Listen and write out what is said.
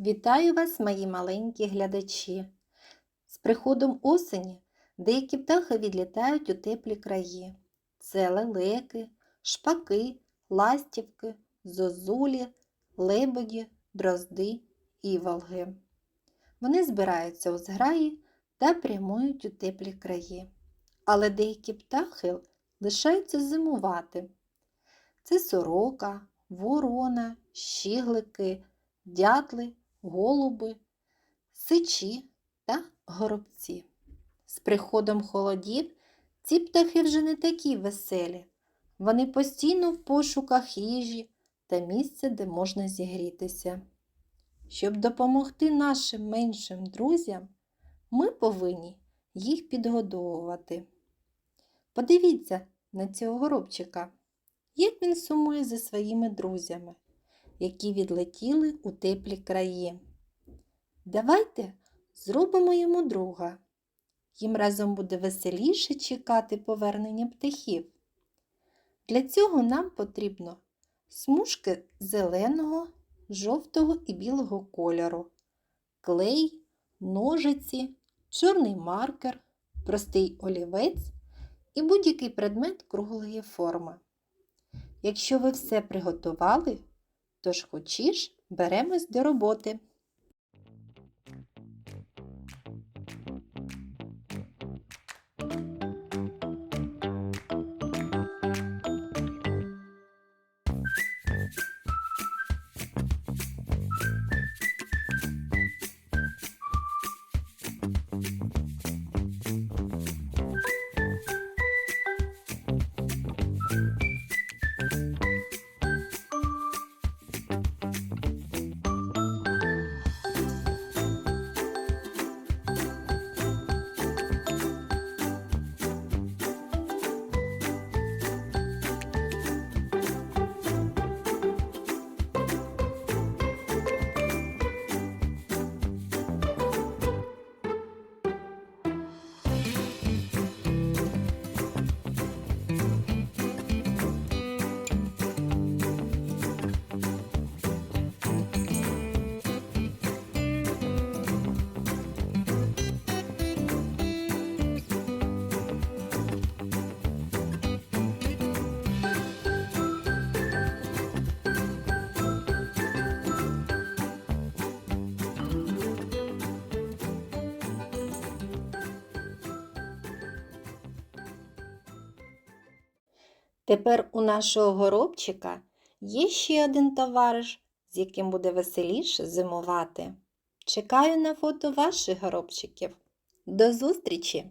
Вітаю вас, мої маленькі глядачі. З приходом осені деякі птахи відлітають у теплі краї. Це лелеки, шпаки, ластівки, зозулі, лебеді, дрозди, іволги. Вони збираються у зграї та прямують у теплі краї. Але деякі птахи лишаються зимувати. Це сорока, ворона, щіглики, дятли, голуби, сичі та горобці. З приходом холодів ці птахи вже не такі веселі. Вони постійно в пошуках їжі та місця, де можна зігрітися. Щоб допомогти нашим меншим друзям, ми повинні їх підгодовувати. Подивіться на цього горобчика, як він сумує за своїми друзями, які відлетіли у теплі краї. Давайте зробимо йому друга. Їм разом буде веселіше чекати повернення птахів. Для цього нам потрібно смужки зеленого, жовтого і білого кольору, клей, ножиці, чорний маркер, простий олівець і будь-який предмет круглої форми. Якщо ви все приготували, тож хочеш беремось до роботи. Тепер у нашого горобчика є ще один товариш, з яким буде веселіше зимувати. Чекаю на фото ваших горобчиків. До зустрічі!